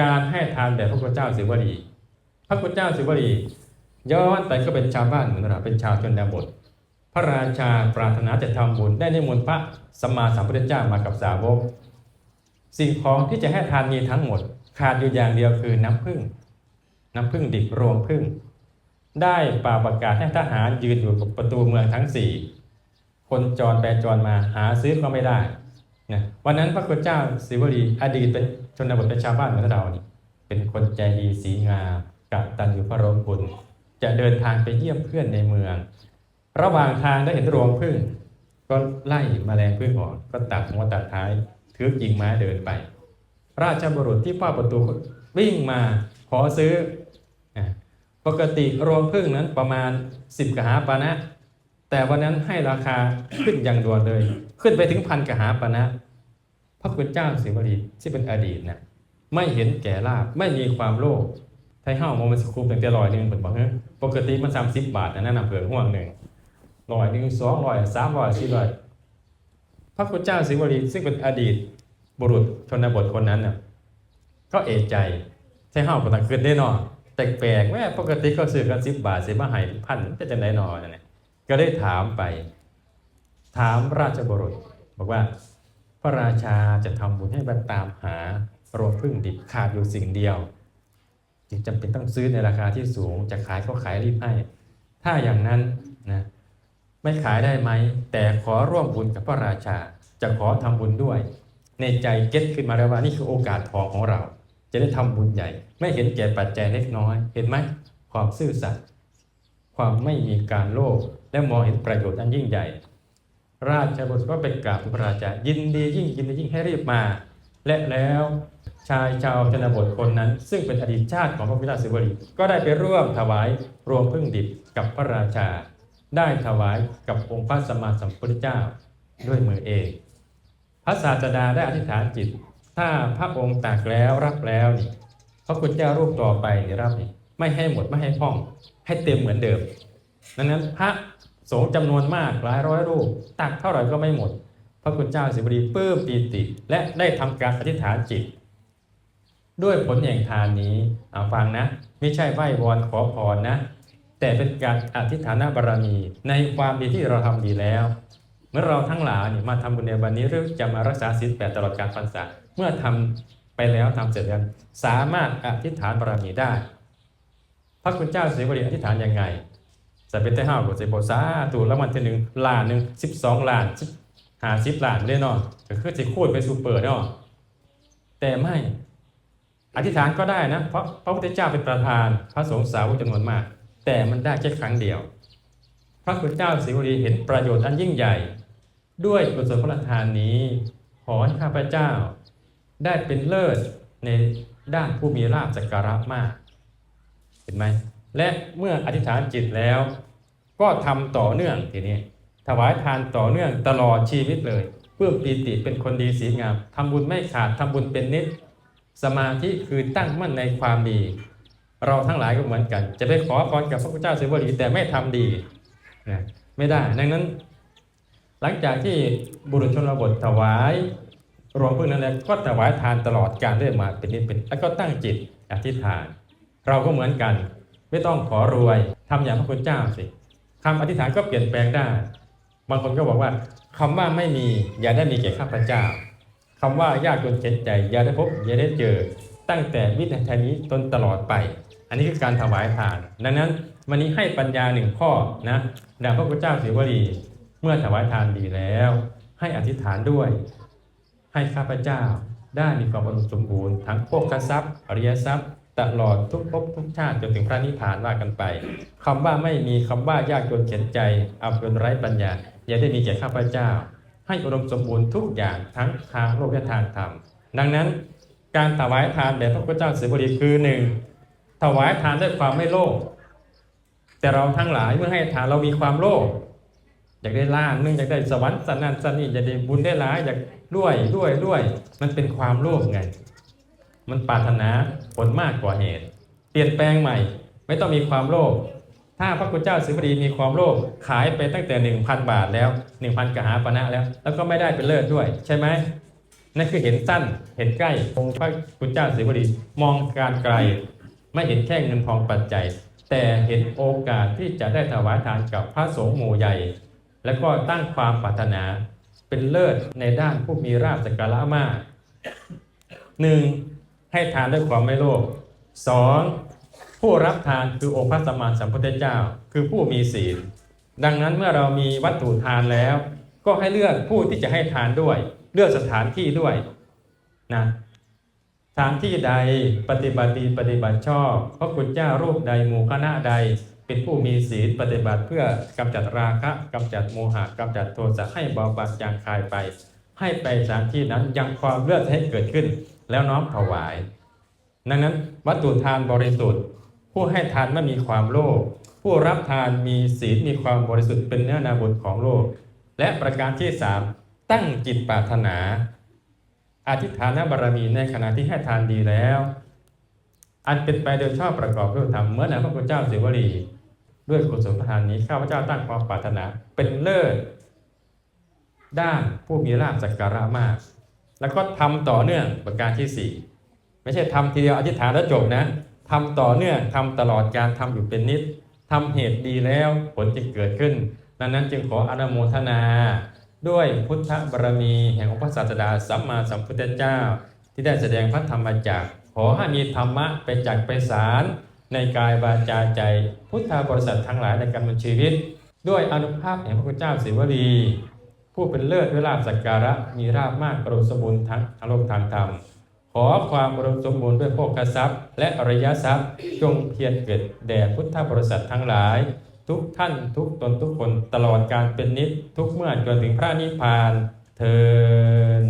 การให้ทานแบบพระพุทธเจ้าสิวลีพระพุทธเจ้าสิวลีย้อนไปก็เป็นชาวบ้านเหมือนเราเป็นชาวชนบท พระราชาปรารถนาจะทำบุญได้นิมนต์พระสัมมาสัมพุทธเจ้ามากับสาวก สิ่งของที่จะให้ทานมีทั้งหมด ขาดอยู่อย่างเดียวคือน้ำผึ้งน้ำผึ้งดิบรวมผึ้งได้ป่าประกาศให้ทหารยืนอยู่กับประตูเมืองทั้งสี่คนจรไปจรมาหาซื้อก็ไม่ได้ นะวันนั้นพระคุณเจ้าศิวลีอดีตเป็นชนบทเป็นชาวบ้านเหมือนเรานี่เป็นคนใจดีสีงามกตัญญูพระรมคุณจะเดินทางไปเยี่ยมเพื่อนในเมือง ระหว่างทางได้เห็นรวงผึ้งก็ไล่แมลงผึ้งออกก็ตัดหัวตัดท้ายถือกิ่งไม้เดินไป ราชบุรุษที่เฝ้าประตูวิ่งมาขอซื้อ ปกติรวงผึ้งนั้นประมาณ 10กหาปานะ แต่วันนั้นให้ราคาขึ้นอย่างด่วนเลย ขึ้นไปถึงพันกหาปานะพระคุณเจ้าสิวลีที่เป็นอดีตนะไม่เห็นแก่ลาบไม่มีความโลภไทยเฮ้าโมมันสคูปตั้งแต่ลอยหนึ่งผมบอกเฮ้ยปกติมันสามสิบบาทนะนั่นนะเผื่อห่วงหนึ่งลอยหนึ่งสองลอยสามลอยสี่ลอยพระคุณเจ้าสิวลีซึ่งเป็นอดีตบุรุษชนบทคนนั้นน่ะก็เอะใจใช่ห้าวปตังคืนได้นอแปลกๆแม่ปกติก็ซื้อกันสิบบาทสิมาให้พันจะจะไหนนอเนี่ย ก็ได้ถามไป ถามราชบุรุษ บอกว่า พระราชาจะทำบุญให้บรรตามหาโรงพึ่งดิบขาดอยู่สิ่งเดียว จึงจำเป็นต้องซื้อในราคาที่สูง จะขายก็ขายรีบให้ ถ้าอย่างนั้นนะไม่ขายได้ไหม แต่ขอร่วมบุญกับพระราชา จะขอทำบุญด้วย ในใจเก็ตขึ้นมาแล้วว่านี่คือโอกาสทองของเรา จะได้ทำบุญใหญ่ ไม่เห็นแก่ปัจจัยเล็กน้อย เห็นไหมความซื่อสัตย์ความไม่มีการโลภ และมองเห็นประโยชน์อันยิ่งใหญ่ ราชบุตรก็ไปกราบพระราชายินดียิ่งยินดียิ่งให้รีบมา และแล้วชายชาวชนบทคนนั้น ซึ่งเป็นอดีตชาติของพระพุทธศิวลีก็ได้ไปร่วมถวายรวมพึ่งดิบกับพระราชา ได้ถวายกับองค์พระสัมมาสัมพุทธเจ้าด้วยมือเอง พระศาสดาได้อธิษฐานจิต ถ้าพระองค์ตักแล้วรับแล้วนี่พระคุณเจ้ารูปต่อไปนี่รับนี่ไม่ให้หมดไม่ให้พ่อง ให้เต็มเหมือนเดิม ดังนั้นพระ สงฆ์จำนวนมากหลายร้อยรูป ตักเท่าไหร่ก็ไม่หมด พระคุณเจ้าสิบดีปื้มปีติ และได้ทำการอธิษฐานจิต ด้วยผลแห่งทานนี้ฟังนะ ไม่ใช่ไหว้วอนขอพรนะ แต่เป็นการอธิษฐานบารมี ในความดีที่เราทำดีแล้ว เมื่อเราทั้งหลายมาทำบุญในวันนี้หรือจะมารักษาศีลแปดตลอดการพรรษาเมื่อทำไปแล้วทำเสร็จแล้วสามารถอธิษฐานบารมีได้ พระคุณเจ้าเสวรีอธิษฐานยังไง จะเป็นแต่ห้าวกว่าเสบสาตูแล้วมันทีหนึ่งล้านหนึ่งสิบสองล้านหาสิบล้านได้นอนก็คือจะคูดไปสูเปอร์เนาะแต่ไม่อธิษฐานก็ได้นะ เพราะพระพุทธเจ้าเป็นประธานพระสงฆ์สาวกจำนวนมาก แต่มันได้แค่ครั้งเดียว พระคุณเจ้าสิวลีเห็นประโยชน์อันยิ่งใหญ่ ด้วยกุศลพระทานนี้ขอให้ข้าพเจ้า ได้เป็นเลิศในด้านผู้มีลาภสักการะมาก เห็นไหม และเมื่ออธิษฐานจิตแล้ว ก็ทำต่อเนื่องทีนี้ ถวายทานต่อเนื่องตลอดชีวิตเลยเพื่อปีติเป็นคนดีสีงามทำบุญไม่ขาดทำบุญเป็นนิด สมาธิคือตั้งมั่นในความดี เราทั้งหลายก็เหมือนกัน จะไปขอพรกับพระพุทธเจ้าเสวรีแต่ไม่ทำดีนะไม่ได้ ดังนั้น หลังจากที่บุรุษชนบทถวายรวมพึ่งนั้นแล้วก็ถวายทานตลอดการเรื่อยมาเป็นนิดเป็นแล้วก็ตั้งจิตอธิษฐาน เราก็เหมือนกัน ไม่ต้องขอรวยทำอย่างพระคุณเจ้าสิคำอธิษฐานก็เปลี่ยนแปลงได้ บางคนก็บอกว่าคำว่าไม่มีอย่าได้มีแก่ข้าพเจ้าคำว่ายากจนเข็นใจอย่าได้พบอย่าได้เจอ ตั้งแต่วินาทีนี้จนตลอดไป อันนี้คือการถวายทาน ดังนั้นวันนี้ให้ปัญญาหนึ่งข้อนะดังพระพุทธเจ้าเสวลีเมื่อถวายทานดีแล้ว ให้อธิษฐานด้วย ให้ข้าพเจ้าได้มีความอุดมสมบูรณ์ทั้งโภคทรัพย์อริยทรัพย์ ตลอดทุกภพทุกชาติจนถึงพระนิพพานว่ากันไปคำว่าไม่มีคำว่ายากจนเข็นใจอับจนไร้ปัญญาอย่าได้มีแก่ข้าพเจ้า ให้อุดมสมบูรณ์ทุกอย่างทั้งทางโลกและทางธรรมดังนั้นการถวายทานแบบพระพุทธเจ้าสิบดีคือหนึ่งถวายทานด้วยความไม่โลภแต่เราทั้งหลายเมื่อให้ทานเรามีความโลภอยากได้ล้านนึ่งอยากได้สวรรค์สันนันสันนี่อยากได้บุญได้หลายอยากด้วยด้วยด้วย มันเป็นความโลภไง มันปรารถนาผลมากกว่าเหตุ เปลี่ยนแปลงใหม่ ไม่ต้องมีความโลภถ้าพระคุณเจ้าสิบดีมีความโลภขายไปตั้งแต่ 1,000 บาทแล้ว 1,000กหาปณะแล้ว แล้วก็ไม่ได้เป็นเลิศด้วย ใช่ไหมนั่นคือเห็นสั้นเห็นใกล้องค์พระคุณเจ้าสิวลีมองการไกล ไม่เห็นแค่เงินทองปัจจัย แต่เห็นโอกาสที่จะได้ถวายทานกับพระสงฆ์หมู่ใหญ่ แล้วก็ตั้งความปรารถนาเป็นเลิศในด้านผู้มีราชสักการะมากหนึ่ง ให้ทานด้วยความไม่โลภสองผู้รับทานคือองค์พระสัมมาสัมพุทธเจ้า คือผู้มีศีล ดังนั้นเมื่อเรามีวัตถุทานแล้ว ก็ให้เลือกผู้ที่จะให้ทานด้วย เลือกสถานที่ด้วยนะสถานที่ใดปฏิบัติดีปฏิบัติชอบพระคุณเจ้ารูปใดหมู่คณะใด เป็นผู้มีศีลปฏิบัติเพื่อกำจัดราคะกำจัดโมหะกำจัดโทสะให้เบาบางจางคลายไป ให้ไปสถานที่นั้นยังความเลือดให้เกิดขึ้น แล้วน้อมถวาย ดังนั้นวัตถุทานบริสุทธิ์ ผู้ให้ทานไม่มีความโลภผู้รับทานมีศีลมีความบริสุทธิ์เป็นเนื้อนาบุญของโลก และประการที่สามตั้งจิตปรารถนาอธิษฐานบารมีในขณะที่ให้ทานดีแล้ว อันเป็นไปโดยชอบประกอบด้วยธรรมเมื่อนพระพุทธเจ้าสิวลีด้วยกุศลทานนี้ข้าพเจ้าตั้งความปรารถนาเป็นเลิศด้านผู้มีลาภสักการะมาก แล้วก็ทำต่อเนื่องประการที่สี่ไม่ใช่ทำทีเดียวอธิษฐานแล้วจบนะทำต่อเนื่องทำตลอดการทำอยู่เป็นนิดทำเหตุดีแล้วผลจะเกิดขึ้น ดังนั้นจึงขออนุโมทนา ด้วยพุทธบารมีแห่งองค์พระศาสดาสัมมาสัมพุทธเจ้า ที่ได้แสดงพระธรรมจักรขอให้มีธรรมะไปจักไปสารในกายวาจาใจ พุทธบริษัททั้งหลายในการดำเนินชีวิต ด้วยอนุภาพแห่งพระพุทธเจ้าศิวลี ผู้เป็นเลิศด้วยลาสักการะมีราบมากกระสมบูรณ์ทั้งอารมณ์ทางธรรม ขอความอุดมสมบูรณ์ด้วยโภคทรัพย์ และอริยทรัพย์จงเพียรเกิดแด่พุทธบริษัททั้งหลาย ทุกท่านทุกตนทุกคนตลอดการเป็นนิจทุกเมื่อจนถึงพระนิพพานเทิน